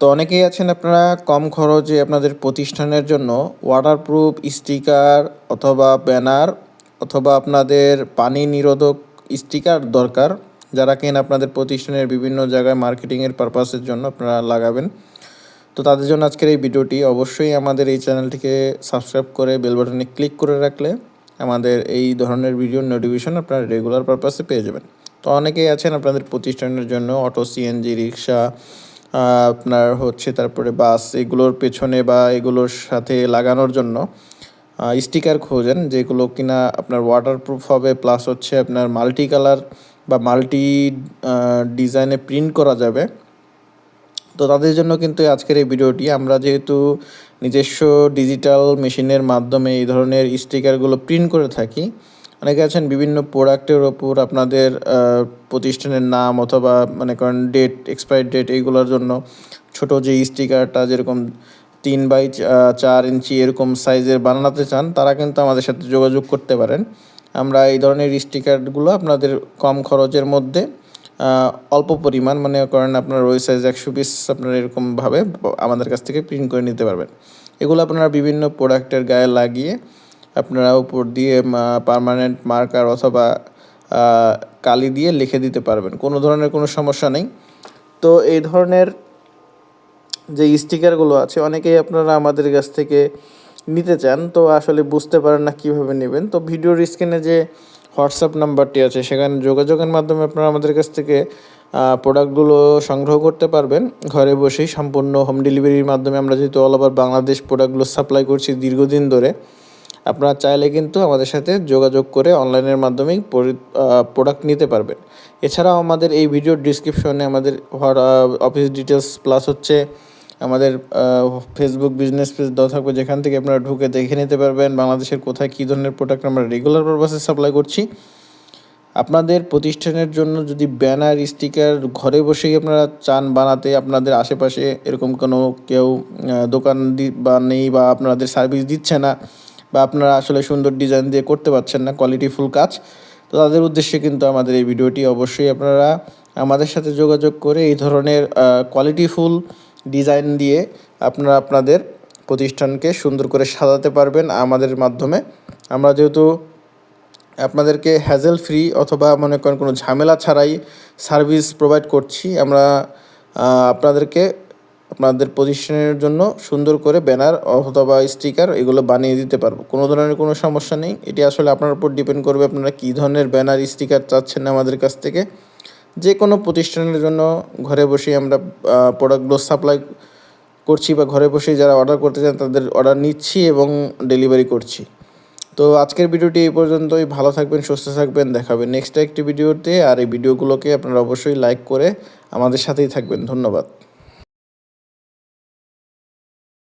তো অনেকেই আছেন আপনারা কম খরচে আপনাদের প্রতিষ্ঠানের জন্য ওয়াটারপ্রুফ স্টিকার অথবা ব্যানার অথবা আপনাদের পানি নিরোধক স্টিকার দরকার, যারা কিনা আপনাদের প্রতিষ্ঠানের বিভিন্ন জায়গায় মার্কেটিংয়ের পারপাসের জন্য আপনারা লাগাবেন। তো তাদের জন্য আজকের এই ভিডিওটি, অবশ্যই আমাদের এই চ্যানেলটিকে সাবস্ক্রাইব করে বেল বাটনে ক্লিক করে রাখলে আমাদের এই ধরনের ভিডিওর নোটিফিকেশন আপনারা রেগুলার পারপাসে পেয়ে যাবেন। তো অনেকেই আছেন আপনাদের প্রতিষ্ঠানের জন্য অটো সিএনজি রিক্সা আপনার হচ্ছে তারপরে বাস এগুলোর পেছনে বা এগুলোর সাথে লাগানোর জন্য স্টিকার খোঁজেন যেগুলো কিনা আপনার ওয়াটারপ্রুফ হবে প্লাস হচ্ছে আপনার মাল্টি কালার বা মাল্টি ডিজাইনে প্রিন্ট করা যাবে। তো তাদের জন্য কিন্তু আজকের এই ভিডিওটি, আমরা যেহেতু নিজস্ব ডিজিটাল মেশিনের মাধ্যমে এই ধরনের স্টিকারগুলো প্রিন্ট করে থাকি অনেকে আছেন বিভিন্ন প্রোডাক্টের ওপর আপনাদের প্রতিষ্ঠানের নাম অথবা মানে করেন ডেট এক্সপায়ার ডেট এইগুলোর জন্য ছোট যে স্টিকারটা যেরকম তিন বাই চার ইঞ্চি এরকম সাইজের বানাতে চান, তারা কিন্তু আমাদের সাথে যোগাযোগ করতে পারেন। আমরা এই ধরনের স্টিকারগুলো আপনাদের কম খরচের মধ্যে অল্প পরিমাণ মানে করেন আপনার ওই সাইজ একশো পিস আপনার এরকমভাবে আমাদের কাছ থেকে প্রিন্ট করে নিতে পারবেন। এগুলো আপনারা বিভিন্ন প্রোডাক্টের গায়ে লাগিয়ে আপনারা উপর দিয়ে পারমানেন্ট মার্কার অথবা কালি দিয়ে লিখে দিতে পারবেন। কোনো ধরনের কোনো সমস্যা নেই। তো এই ধরনের যে স্টিকারগুলো আছে, অনেকেই আপনারা আমাদের কাছ থেকে নিতে চান। তো আসলে বুঝতে পারেন না কীভাবে নেবেন। তো ভিডিওর স্ক্রিনে যে হোয়াটসঅ্যাপ নাম্বারটি আছে, সেখানে যোগাযোগের মাধ্যমে আপনারা আমাদের কাছ থেকে প্রোডাক্টগুলো সংগ্রহ করতে পারবেন। ঘরে বসেই সম্পূর্ণ হোম ডেলিভারির মাধ্যমে আমরা যেহেতু অল ওভার বাংলাদেশ প্রোডাক্টগুলো সাপ্লাই করছি দীর্ঘদিন ধরে। আপনারা চাইলে কিন্তু আমাদের সাথে যোগাযোগ করে অনলাইনের মাধ্যমেই প্রোডাক্ট নিতে পারবেন। এছাড়াও আমাদের এই ভিডিওর ডিসক্রিপশনে আমাদের অফিস ডিটেলস প্লাস হচ্ছে আমাদের ফেসবুক বিজনেস পেজ দেওয়া থাকবে। যেখান থেকে আপনারা ঢুকে দেখে নিতে পারবেন বাংলাদেশের কোথায় কী ধরনের প্রোডাক্ট আমরা রেগুলার পারপাসে সাপ্লাই করছি। আপনাদের প্রতিষ্ঠানের জন্য যদি ব্যানার স্টিকার ঘরে বসেই আপনারা চান বানাতে, আপনাদের আশেপাশে এরকম কোনো কেউ দোকান বা নেই বা আপনাদের সার্ভিস দিচ্ছে না বা আপনারা আসলে সুন্দর ডিজাইন দিয়ে করতে পারছেন না কোয়ালিটিফুল কাজ, তো তাদের উদ্দেশ্যে কিন্তু আমাদের এই ভিডিওটি অবশ্যই আপনারা আমাদের সাথে যোগাযোগ করে এই ধরনের কোয়ালিটিফুল ডিজাইন দিয়ে আপনারা আপনাদের প্রতিষ্ঠানকে সুন্দর করে সাজাতে পারবেন আমাদের মাধ্যমে। আমরা যেহেতু আপনাদেরকে হ্যাজেল ফ্রি অথবা মনে করেন কোনো ঝামেলা ছাড়াই সার্ভিস প্রোভাইড করছি, আমরা আপনাদেরকে আপনাদের পজিশনের জন্য সুন্দর করে ব্যানার অথবা স্টিকার এগুলো বানিয়ে দিতে পারব। কোনো ধরনের কোনো সমস্যা নেই। এটি আসলে আপনার উপর ডিপেন্ড করবে আপনারা কী ধরনের ব্যানার স্টিকার চাচ্ছেন আমাদের কাছ থেকে। যে কোনো প্রতিষ্ঠানের জন্য ঘরে বসেই আমরা প্রোডাক্টগুলো সাপ্লাই করছি বা ঘরে বসেই যারা অর্ডার করতে চান তাদের অর্ডার নিচ্ছি এবং ডেলিভারি করছি। তো আজকের ভিডিওটি এই পর্যন্তই। ভালো থাকবেন, সুস্থ থাকবেন। দেখাবেন নেক্সট একটি ভিডিওতে। আর এই ভিডিওগুলোকে আপনারা অবশ্যই লাইক করে আমাদের সাথেই থাকবেন। ধন্যবাদ।